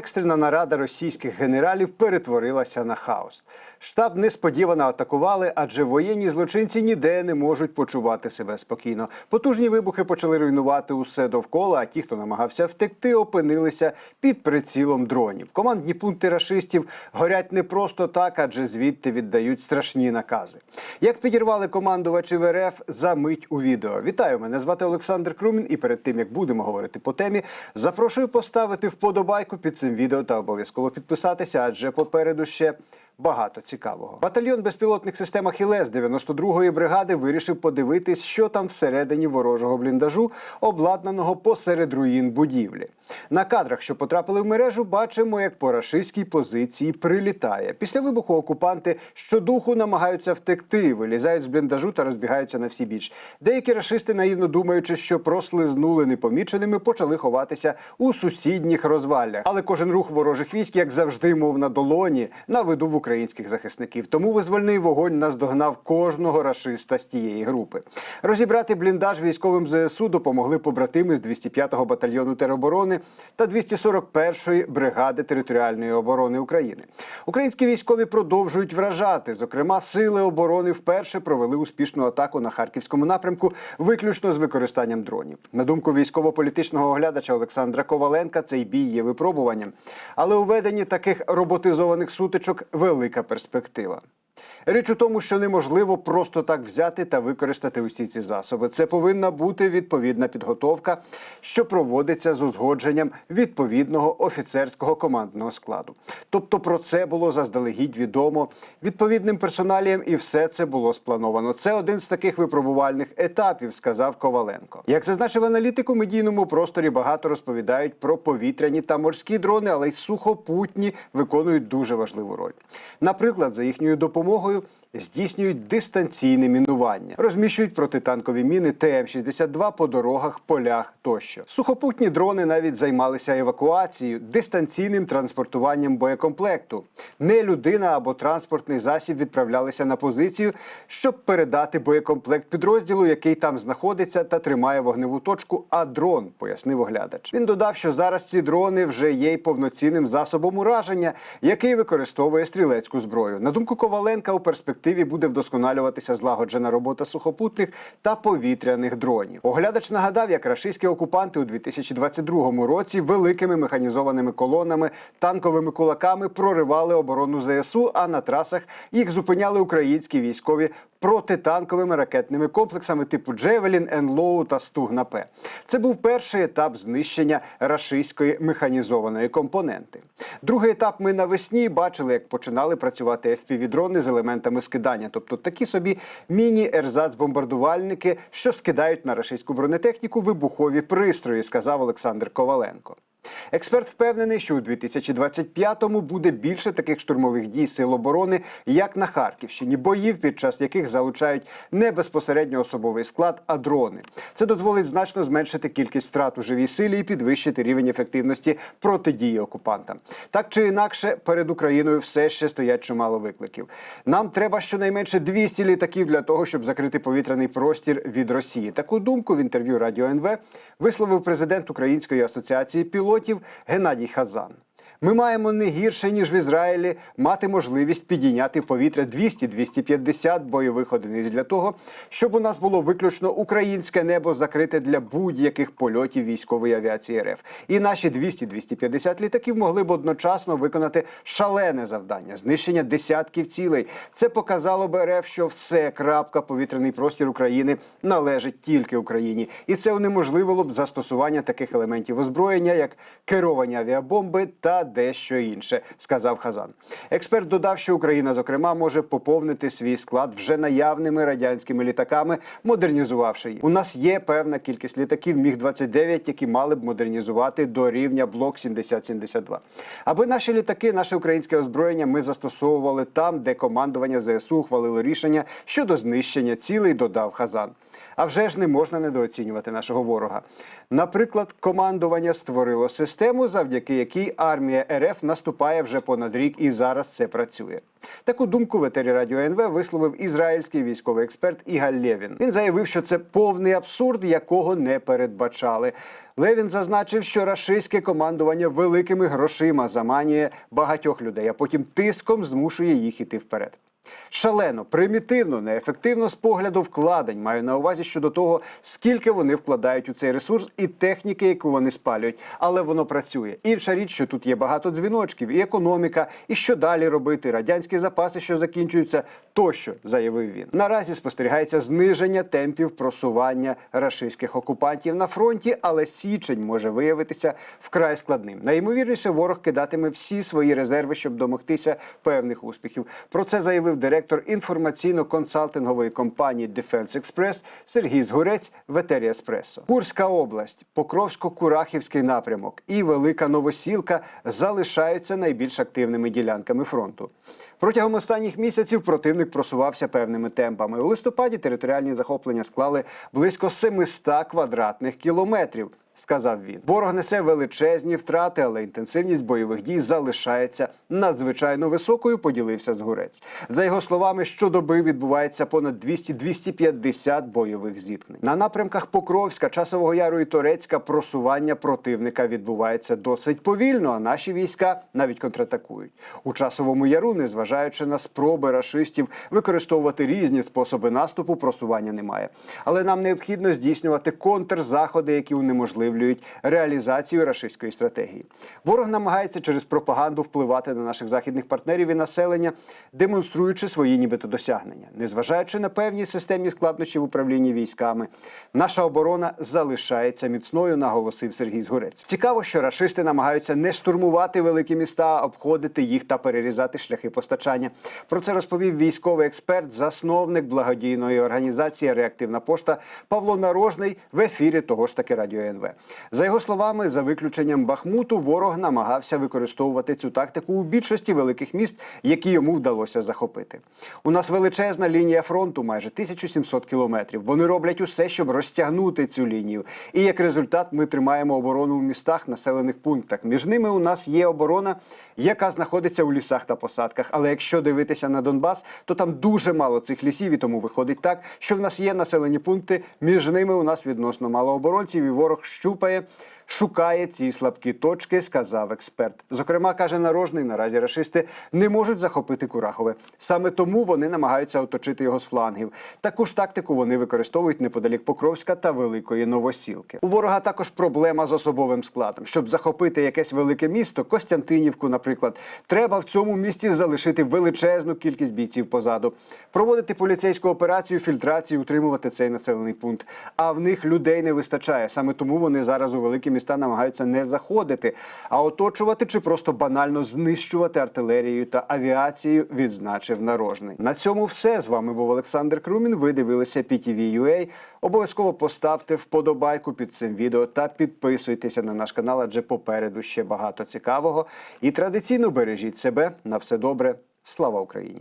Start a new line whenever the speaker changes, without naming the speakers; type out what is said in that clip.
Екстрена нарада російських генералів перетворилася на хаос. Штаб несподівано атакували, адже воєнні злочинці ніде не можуть почувати себе спокійно. Потужні вибухи почали руйнувати усе довкола. А ті, хто намагався втекти, опинилися під прицілом дронів. Командні пункти рашистів горять не просто так, адже звідти віддають страшні накази. Як підірвали командувачів РФ за мить у відео. Вітаю, мене звати Олександр Крумін. І перед тим як будемо говорити по темі, запрошую поставити вподобайку під цим відео та обов'язково підписатися, адже попереду ще. Багато цікавого. Батальйон безпілотних систем Ахілес 92-ї бригади вирішив подивитись, що там всередині ворожого бліндажу, обладнаного посеред руїн будівлі. На кадрах, що потрапили в мережу, бачимо, як по рашистській позиції прилітає. Після вибуху окупанти щодуху намагаються втекти, вилізають з бліндажу та розбігаються на всі біч. Деякі рашисти, наївно думаючи, що прослизнули непоміченими, почали ховатися у сусідніх розваллях. Але кожен рух ворожих військ, як завжди, мов на долоні, на виду в українських захисників. Тому визвольний вогонь наздогнав кожного рашиста з тієї групи. Розібрати бліндаж військовим ЗСУ допомогли побратими з 205-го батальйону тероборони та 241-ї бригади територіальної оборони України. Українські військові продовжують вражати. Зокрема, сили оборони вперше провели успішну атаку на харківському напрямку, виключно з використанням дронів. На думку військово-політичного оглядача Олександра Коваленка, цей бій є випробуванням. Але у веденні таких роботизованих сутичок велика перспектива. Річ у тому, що неможливо просто так взяти та використати усі ці засоби. Це повинна бути відповідна підготовка, що проводиться з узгодженням відповідного офіцерського командного складу. Тобто про це було заздалегідь відомо відповідним персоналіям, і все це було сплановано. Це один з таких випробувальних етапів, сказав Коваленко. Як зазначив аналітик, у медійному просторі багато розповідають про повітряні та морські дрони, але й сухопутні виконують дуже важливу роль. Наприклад, за їхньою допомогою здійснюють дистанційне мінування, розміщують протитанкові міни ТМ-62 по дорогах, полях тощо. Сухопутні дрони навіть займалися евакуацією, дистанційним транспортуванням боєкомплекту. Не людина або транспортний засіб відправлялися на позицію, щоб передати боєкомплект підрозділу, який там знаходиться та тримає вогневу точку. А дрон пояснив оглядач. Він додав, що зараз ці дрони вже є й повноцінним засобом ураження, який використовує стрілецьку зброю. На думку Коваленка, у перспективі буде вдосконалюватися злагоджена робота сухопутних та повітряних дронів. Оглядач нагадав, як рашистські окупанти у 2022 році великими механізованими колонами, танковими кулаками проривали оборону ЗСУ, а на трасах їх зупиняли українські військові протитанковими ракетними комплексами типу Джевелін, Енлоу та Стугна-П. Це був перший етап знищення рашистської механізованої компоненти. Другий етап ми навесні бачили, як починали працювати FPV-дрони з елементами скидання, тобто такі собі міні-ерзац-бомбардувальники, що скидають на рашистську бронетехніку вибухові пристрої, сказав Олександр Коваленко. Експерт впевнений, що у 2025-му буде більше таких штурмових дій сил оборони, як на Харківщині, боїв, під час яких залучають не безпосередньо особовий склад, а дрони. Це дозволить значно зменшити кількість втрат у живій силі і підвищити рівень ефективності протидії окупантам. Так чи інакше, перед Україною все ще стоять чимало викликів. Нам треба щонайменше 200 літаків для того, щоб закрити повітряний простір від Росії. Таку думку в інтерв'ю Радіо НВ висловив президент Української асоціації пілотів Геннадій Хазан. Ми маємо не гірше ніж в Ізраїлі мати можливість підійняти в повітря 200-250 бойових одиниць для того, щоб у нас було виключно українське небо закрите для будь-яких польотів військової авіації РФ. І наші 200-250 літаків могли б одночасно виконати шалене завдання знищення десятків цілей. Це показало б РФ, що все крапка повітряний простір України належить тільки Україні, і це унеможливило б застосування таких елементів озброєння, як керовані авіабомби та дещо інше, сказав Хазан. Експерт додав, що Україна, зокрема, може поповнити свій склад вже наявними радянськими літаками, модернізувавши їх. У нас є певна кількість літаків Міг 29 які мали б модернізувати до рівня блок 7072 Аби наші літаки, наше українське озброєння, ми застосовували там, де командування ЗСУ ухвалило рішення щодо знищення цілей, додав Хазан. А вже ж не можна недооцінювати нашого ворога. Наприклад, командування створило систему, завдяки якій армія РФ наступає вже понад рік, і зараз це працює. Таку думку в етері радіо НВ висловив ізраїльський військовий експерт Ігаль Лєвін. Він заявив, що це повний абсурд, якого не передбачали. Левін зазначив, що рашистське командування великими грошима заманює багатьох людей, а потім тиском змушує їх іти вперед. Шалено, примітивно, неефективно з погляду вкладень. Маю на увазі щодо того, скільки вони вкладають у цей ресурс і техніки, яку вони спалюють. Але воно працює. Інша річ, що тут є багато дзвіночків, і економіка, і що далі робити, радянські запаси, що закінчуються, тощо заявив він. Наразі спостерігається зниження темпів просування рашистських окупантів на фронті, але січень може виявитися вкрай складним. Найімовірніше, ворог кидатиме всі свої резерви, щоб домогтися певних успіхів. Про це заявив директор інформаційно-консалтингової компанії Defense Express Сергій Згурець в етері Еспресо. Курська область, Покровсько-Курахівський напрямок і Велика Новосілка залишаються найбільш активними ділянками фронту. Протягом останніх місяців противник просувався певними темпами. У листопаді територіальні захоплення склали близько 700 квадратних кілометрів. Сказав він, ворог несе величезні втрати, але інтенсивність бойових дій залишається надзвичайно високою. Поділився згурець. За його словами, щодоби відбувається понад 200-250 бойових зіткнень. На напрямках Покровська, Часового Яру і Торецька просування противника відбувається досить повільно. А наші війська навіть контратакують у часовому яру, незважаючи на спроби рашистів використовувати різні способи наступу, просування немає. Але нам необхідно здійснювати контрзаходи, які унеможливлюють реалізацію рашистської стратегії. Ворог намагається через пропаганду впливати на наших західних партнерів і населення, демонструючи свої нібито досягнення, незважаючи на певні системні складнощі в управлінні військами. Наша оборона залишається міцною, наголосив Сергій Згурець. Цікаво, що рашисти намагаються не штурмувати великі міста, обходити їх та перерізати шляхи постачання. Про це розповів військовий експерт, засновник благодійної організації Реактивна пошта Павло Нарожний в ефірі того ж таки радіо НВ. За його словами, за виключенням Бахмуту, ворог намагався використовувати цю тактику у більшості великих міст, які йому вдалося захопити. У нас величезна лінія фронту, майже 1700 кілометрів. Вони роблять усе, щоб розтягнути цю лінію. І як результат, ми тримаємо оборону в містах, населених пунктах. Між ними у нас є оборона, яка знаходиться у лісах та посадках. Але якщо дивитися на Донбас, то там дуже мало цих лісів, і тому виходить так, що в нас є населені пункти. Між ними у нас відносно мало оборонців, і ворог щупає, шукає ці слабкі точки, сказав експерт. Зокрема, каже нарожний, наразі рашисти не можуть захопити Курахове. Саме тому вони намагаються оточити його з флангів. Таку ж тактику вони використовують неподалік Покровська та Великої Новосілки. У ворога також проблема з особовим складом. Щоб захопити якесь велике місто, Костянтинівку, наприклад, треба в цьому місті залишити величезну кількість бійців позаду, проводити поліцейську операцію фільтрації, утримувати цей населений пункт. А в них людей не вистачає. Саме тому вони зараз у великі міста намагаються не заходити, а оточувати чи просто банально знищувати артилерією та авіацією, відзначив нарожний. На цьому все з вами був Олександр Крумін. Ви дивилися PTV.ua. Обов'язково поставте вподобайку під цим відео та підписуйтеся на наш канал, адже попереду ще багато цікавого. І традиційно бережіть себе на все добре. Слава Україні!